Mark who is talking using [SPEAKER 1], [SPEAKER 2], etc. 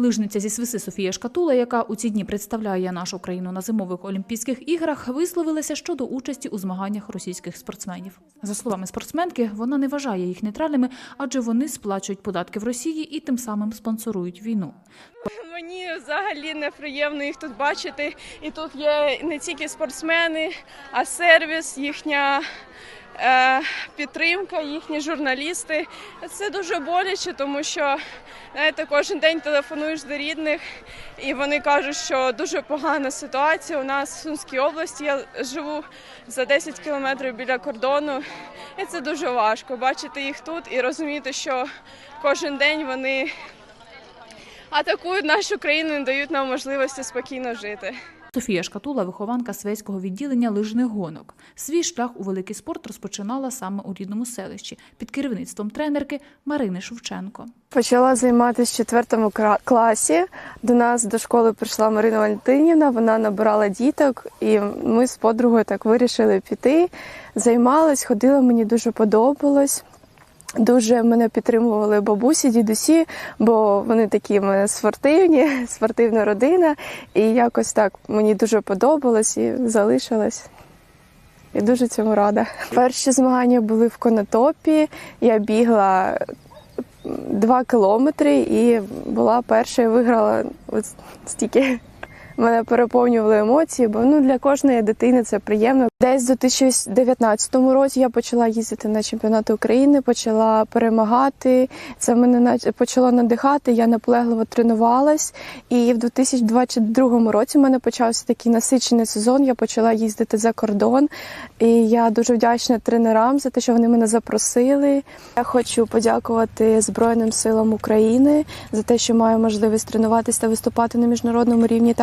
[SPEAKER 1] Лижниця зі свиси Софія Шкатула, яка у ці дні представляє нашу країну на зимових Олімпійських іграх, висловилася щодо участі у змаганнях російських спортсменів. За словами спортсменки, вона не вважає їх нейтральними, адже вони сплачують податки в Росії і тим самим спонсорують війну.
[SPEAKER 2] Мені взагалі неприємно їх тут бачити. І тут є не тільки спортсмени, а сервіс, їхня підтримка, їхні журналісти. Це дуже боляче, тому що знаєте, кожен день телефонуєш до рідних, і вони кажуть, що дуже погана ситуація. У нас в Сумській області я живу за 10 кілометрів біля кордону. І це дуже важко бачити їх тут і розуміти, що кожен день вони атакують нашу країну і дають нам можливості спокійно жити.
[SPEAKER 1] Софія Шкатула, вихованка свейського відділення лижних гонок. Свій шлях у великий спорт розпочинала саме у рідному селищі під керівництвом тренерки Марини Шевченко.
[SPEAKER 3] Почала займатися в четвертому класі. До нас до школи прийшла Марина Валентинівна. Вона набирала діток, і ми з подругою так вирішили піти. Займалась, ходила, мені дуже подобалось. Дуже мене підтримували бабусі, дідусі, бо вони такі мене спортивні, спортивна родина. І якось так мені дуже подобалось і залишилась. І дуже цьому рада. Перші змагання були в Конотопі. Я бігла два кілометри і була перша і виграла от стільки. Мене переповнювали емоції, бо ну для кожної дитини це приємно. Десь у 2019 році я почала їздити на чемпіонати України, почала перемагати. Це мене почало надихати. Я наполегливо тренувалась. І в 2022 році в мене почався такий насичений сезон. Я почала їздити за кордон. І я дуже вдячна тренерам за те, що вони мене запросили. Я хочу подякувати Збройним силам України за те, що маю можливість тренуватися та виступати на міжнародному рівні.